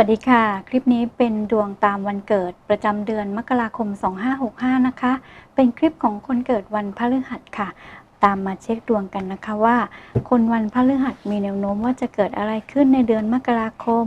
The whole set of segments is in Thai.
วัสดีค่ะ คลิปนี้เป็นดวงตามวันเกิดประจำเดือนมกราคม 2565 นะคะ เป็นคลิปของคนเกิดวันพฤหัสค่ะ ตามมาเช็คดวงกันนะคะว่า คนวันพฤหัสมีแนวโน้มว่าจะเกิดอะไรขึ้นในเดือนมกราคม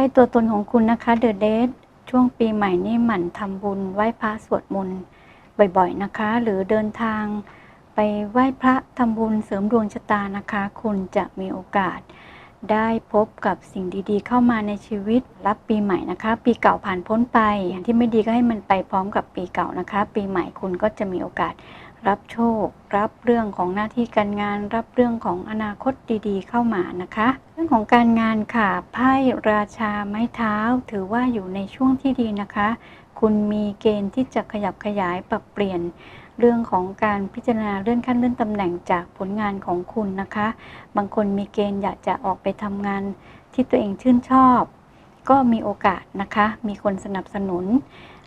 ไพ่ตัวตนของคุณนะคะเดอะเดทช่วงปีใหม่นี่หมั่นทำบุญไหว้พระสวดมนต์บ่อยๆนะคะ หรือเดินทางไปไหว้พระทำบุญเสริมดวงชะตานะคะ คุณจะมีโอกาสได้พบกับสิ่งดีๆ เข้ามาในชีวิตรับปีใหม่นะคะ ปีเก่าผ่านพ้นไปอย่างที่ไม่ดีก็ให้มันไปพร้อมกับปีเก่านะคะ ปีใหม่คุณก็จะมีโอกาสรับโชค รับเรื่องของหน้าที่การงาน รับเรื่องของอนาคตดีๆ เข้ามานะคะ รื่องของการงานค่ะไพ่ราชาไม้เท้า ถือว่าอยู่ในช่วงที่ดีนะคะ คุณมีเกณฑ์ที่จะขยับขยายปรับเปลี่ยนเรื่องของการพิจารณาเลื่อนขั้นเลื่อนตำแหน่งจากผลงานของคุณนะคะ บางคนมีเกณฑ์อยากจะออกไปทำงานที่ตัวเองชื่นชอบ ก็มีโอกาสนะคะ มีคนสนับสนุน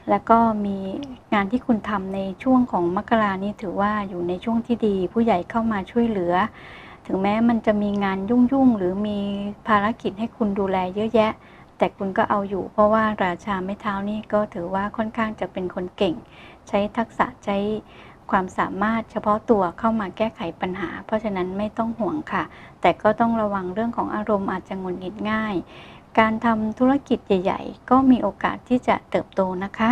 แล้วก็มีงานที่คุณทำในช่วงของมกรานี้ถือว่าอยู่ในช่วงที่ดี ผู้ใหญ่เข้ามาช่วยเหลือ ถึงแม้มันจะมีงานยุ่งๆ หรือมีภารกิจให้คุณดูแลเยอะแยะ แต่คุณก็เอาอยู่ เพราะว่าราชาไม้เท้านี่ก็ถือว่าค่อนข้างจะเป็นคนเก่ง ใช้ทักษะใช้ความสามารถเฉพาะตัวเข้ามาแก้ไขปัญหา เพราะฉะนั้นไม่ต้องห่วงค่ะ แต่ก็ต้องระวังเรื่องของอารมณ์อาจจะงุดหงิดง่าย การทำธุรกิจใหญ่ ๆ ก็มีโอกาสที่จะเติบโตนะคะ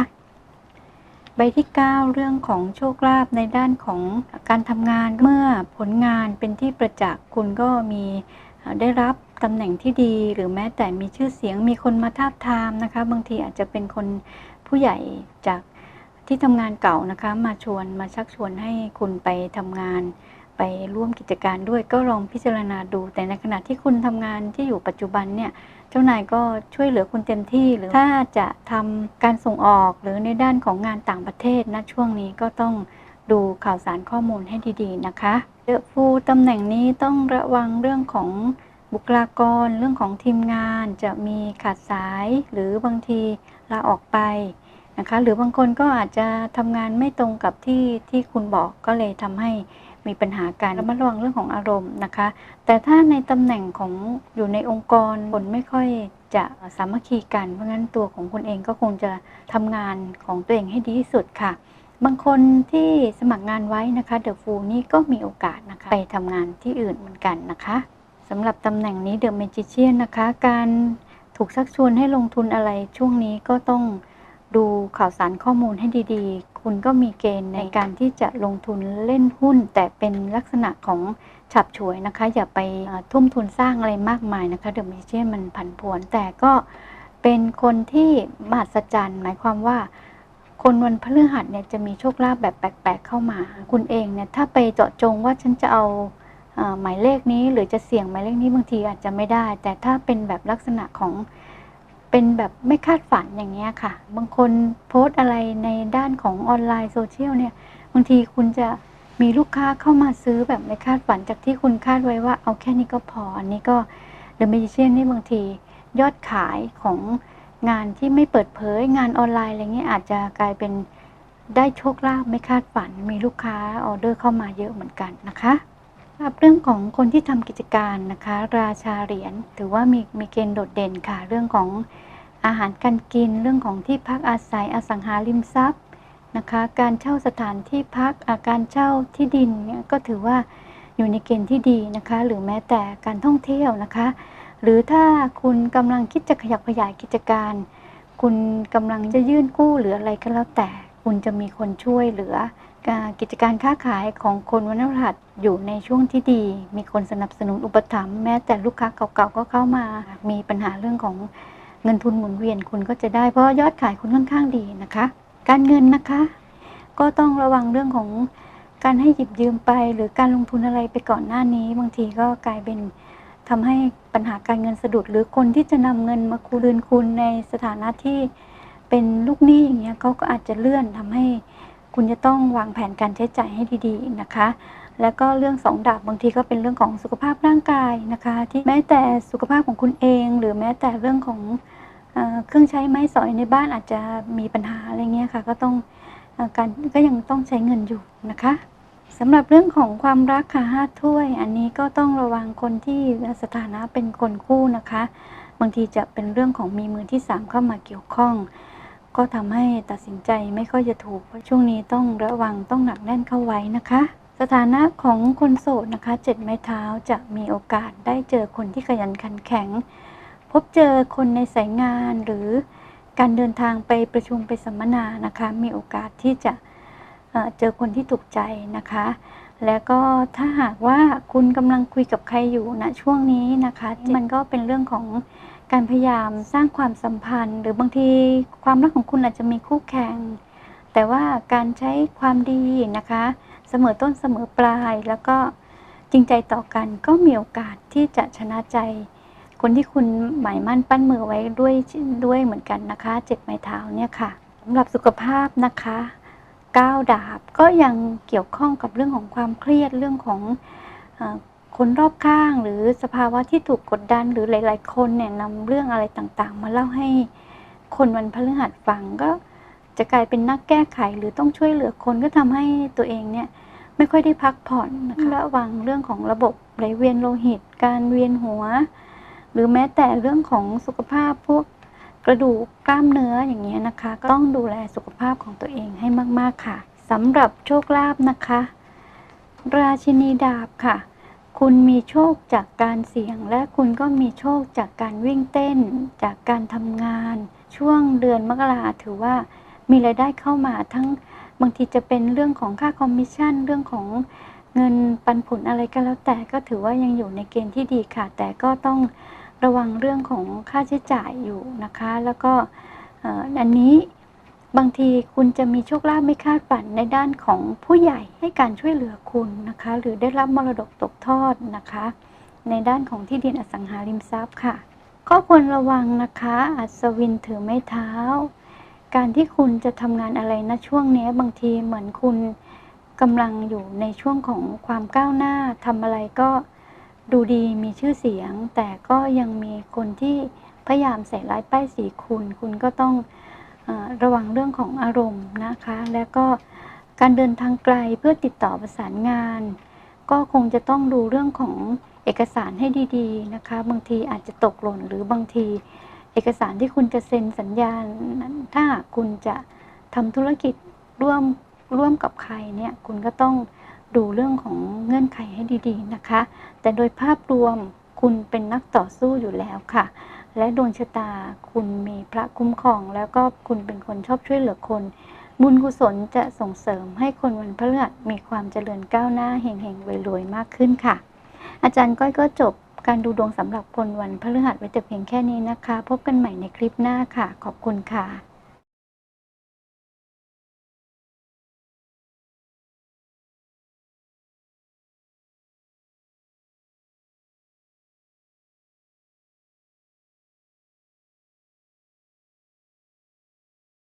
ใบที่ 9 เรื่องของโชคลาภในด้านของการทำงานเมื่อผลงานเป็นที่ประจักษ์คุณก็มีได้รับตำแหน่งที่ดีหรือแม้แต่มีชื่อเสียงมีคนมาทาบทามนะคะ บางทีอาจจะเป็นคนผู้ใหญ่จากที่ทำงานเก่านะคะ มาชวนมาชักชวนให้คุณไปทำงาน ไปร่วมกิจการด้วยก็ลองพิจารณาดู แต่ในขณะที่คุณทำงานที่อยู่ปัจจุบันเนี่ย เจ้านายก็ช่วยเหลือคุณเต็มที่หรือถ้าจะทำการส่งออกหรือในด้านของงานต่างประเทศนะช่วงนี้ก็ต้องดูข่าวสารข้อมูลให้ดีๆนะคะเดอะฟูตำแหน่งนี้ต้องระวังเรื่องของบุคลากร เรื่องของทีมงานจะมีขาดสาย หรือบางทีลาออกไปนะคะ หรือบางคนก็อาจจะทำงานไม่ตรงกับที่ที่คุณบอกก็เลยทำให้ มีปัญหาการระมัดระวังเรื่องของอารมณ์นะคะ แต่ถ้าในตำแหน่งของอยู่ในองค์กรคนไม่ค่อยจะสามัคคีกัน เพราะงั้นตัวของคุณเองก็คงจะทำงานของตัวเองให้ดีที่สุดค่ะ บางคนที่สมัครงานไว้นะคะเดอะฟูนี่ก็มีโอกาสนะคะไปทำงานที่อื่นเหมือนกันนะคะสำหรับตำแหน่งนี้เดอะเมจิเชียนนะคะ การถูกชักชวนให้ลงทุนอะไรช่วงนี้ก็ต้องดูข่าวสารข้อมูลให้ดี คุณก็มีเกณฑ์ในการที่จะลงทุนเล่นหุ้น แต่เป็นลักษณะของฉับฉวยนะคะ อย่าไปเอ่อทุ่มทุนสร้างอะไรมากมายนะคะเดอะเมเชียนมันผันผวนแต่ก็เป็นคนที่มหัศจรรย์หมายความว่า คนวันพฤหัสเนี่ยจะมีโชคลาภแบบแปลกๆเข้ามา คุณเองเนี่ยถ้าไปเจาะจงว่าฉันจะเอาเอ่อหมายเลขนี้หรือจะเสี่ยงหมายเลขนี้บางทีอาจจะไม่ได้ แต่ถ้าเป็นแบบลักษณะของ เป็นแบบไม่คาดฝันอย่างเงี้ยค่ะ บางคนโพสต์อะไรในด้านของออนไลน์โซเชียลเนี่ย บางทีคุณจะมีลูกค้าเข้ามาซื้อแบบไม่คาดฝันจากที่คุณคาดไว้ว่าเอาแค่นี้ก็พอ อันนี้ก็ The Magician นี่บางทียอดขายของงานที่ไม่เปิดเผยงานออนไลน์อะไรเงี้ยอาจจะกลายเป็นได้โชคลาภไม่คาดฝัน มีลูกค้าออเดอร์เข้ามาเยอะเหมือนกันนะคะ สำหรับเรื่องของคนที่ทำกิจการนะคะ ราชาเหรียญถือว่ามีมีเกณฑ์โดดเด่นค่ะ เรื่องของอาหารการกิน เรื่องของที่พักอาศัยอสังหาริมทรัพย์นะคะ การเช่าสถานที่พักอาการเช่าที่ดินเนี่ยก็ถือว่าอยู่ในเกณฑ์ที่ดีนะคะ หรือแม้แต่การท่องเที่ยวนะคะ หรือถ้าคุณกำลังคิดจะขยับขยายกิจการ คุณกำลังจะยื่นกู้หรืออะไรก็แล้วแต่ คุณจะมีคนช่วยเหลือ กิจการค้าขายของคนวันพฤหัสอยู่ในช่วงที่ดี มีคนสนับสนุนอุปถัมภ์แม้แต่ลูกค้าเก่าๆก็เข้ามา มีปัญหาเรื่องของเงินทุนหมุนเวียนคุณก็จะได้เพราะยอดขายคุณค่อนข้างดีนะคะ การเงินนะคะ ก็ต้องระวังเรื่องของการให้หยิบยืมไป หรือการลงทุนอะไรไปก่อนหน้านี้ บางทีก็กลายเป็นทำให้ปัญหาการเงินสะดุด หรือคนที่จะนำเงินมาคืนคุณในสถานะที่เป็นลูกหนี้อย่างเงี้ยเขาก็อาจจะเลื่อนทำให้ คุณจะต้องวางแผนการใช้จ่ายให้ดีๆนะคะ แล้วก็เรื่องสองดาบบางทีก็เป็นเรื่องของสุขภาพร่างกายนะคะ ที่แม้แต่สุขภาพของคุณเอง หรือแม้แต่เรื่องของเอเครื่องใช้ไม้สอยในบ้านอาจจะมีปัญหาอะไรเงี้ยค่ะ ก็ต้องอการก็ยังต้องใช้เงินอยู่นะคะสำหรับเรื่องของความรักค่ะห้าถ้วย อันนี้ก็ต้องระวังคนที่สถานะเป็นคนคู่นะคะ บางทีจะเป็นเรื่องของมีมือที่สามเข้ามาเกี่ยวข้อง ก็ทำให้ตัดสินใจไม่ค่อยจะถูก เพราะช่วงนี้ต้องระวังต้องหนักแน่นเข้าไว้นะคะ สถานะของคนโสดนะคะเจ็ดไม้เท้าจะมีโอกาสได้เจอคนที่ขยันขันแข็ง พบเจอคนในสายงานหรือการเดินทางไปประชุมไปสัมมนานะคะ มีโอกาสที่จะเจอคนที่ถูกใจนะคะ แล้วก็ถ้าหากว่าคุณกำลังคุยกับใครอยู่ณช่วงนี้นะคะ มันก็เป็นเรื่องของ การพยายามสร้างความสัมพันธ์ หรือบางทีความรักของคุณอาจจะมีคู่แข่ง แต่ว่าการใช้ความดีนะคะ เสมอต้นเสมอปลาย แล้วก็จริงใจต่อกันก็มีโอกาสที่จะชนะใจ คนที่คุณหมายมั่นปั้นมือไว้ด้วยด้วยเหมือนกันนะคะเจ็ดไม้เท้าเนี่ยค่ะสำหรับสุขภาพนะคะก้าวดาบก็ยังเกี่ยวข้องกับเรื่องของความเครียดเรื่องของ คนรอบข้างหรือสภาวะที่ถูกกดดันหรือหลาย ๆ คนเนี่ยนำเรื่องอะไรต่างๆ มาเล่าให้คนวันพฤหัสฟังก็จะกลายเป็นนักแก้ไขหรือต้องช่วยเหลือคนก็ทำให้ตัวเองเนี่ยไม่ค่อยได้พักผ่อนนะคะระวังเรื่องของระบบไหลเวียนโลหิต การเวียนหัว หรือแม้แต่เรื่องของสุขภาพพวกกระดูกกล้ามเนื้ออย่างเงี้ยนะคะ ก็ต้องดูแลสุขภาพของตัวเองให้มาก ๆค่ะสำหรับโชคลาภนะคะ ราชินีดาบค่ะ คุณมีโชคจากการเสี่ยง และคุณก็มีโชคจากการวิ่งเต้น จากการทำงาน ช่วงเดือนมกราถือว่ามีรายได้เข้ามาทั้งบางทีจะเป็นเรื่องของค่าคอมมิชชั่น เรื่องของเงินปันผลอะไรก็แล้วแต่ก็ถือว่ายังอยู่ในเกณฑ์ที่ดีค่ะ แต่ก็ต้องระวังเรื่องของค่าใช้จ่ายอยู่นะคะ แล้วก็อันนี้ บางทีคุณจะมีโชคลาภไม่คาดฝันในด้านของผู้ใหญ่ให้การช่วยเหลือคุณนะคะ หรือได้รับมรดกตกทอดนะคะ ในด้านของที่ดินอสังหาริมทรัพย์ค่ะก็ควรระวังนะคะ อัศวินถือไม้เท้า การที่คุณจะทำงานอะไรนะช่วงนี้บางทีเหมือนคุณกำลังอยู่ในช่วงของความก้าวหน้าทำอะไรก็ดูดีมีชื่อเสียง แต่ก็ยังมีคนที่พยายามใส่ร้ายป้ายสีคุณ คุณก็ต้อง ระวังเรื่องของอารมณ์นะคะ และก็การเดินทางไกลเพื่อติดต่อประสานงาน ก็คงจะต้องดูเรื่องของเอกสารให้ดีๆนะคะ บางทีอาจจะตกหล่นหรือบางทีเอกสารที่คุณจะเซ็นสัญญานั้นถ้าคุณจะทำธุรกิจร่วมร่วมกับใครเนี่ยคุณก็ต้องดูเรื่องของเงื่อนไขให้ดีๆนะคะ แต่โดยภาพรวมคุณเป็นนักต่อสู้อยู่แล้วค่ะ และดวงชะตาคุณมีพระคุ้มครอง แล้วก็คุณเป็นคนชอบช่วยเหลือคน บุญกุศลจะส่งเสริมให้คนวันพฤหัสมีความเจริญก้าวหน้าเฮงๆรวยๆมากขึ้นค่ะ อาจารย์ก้อยก็จบการดูดวงสำหรับคนวันพฤหัสไว้แต่เพียงแค่นี้นะคะ พบกันใหม่ในคลิปหน้าค่ะ ขอบคุณค่ะ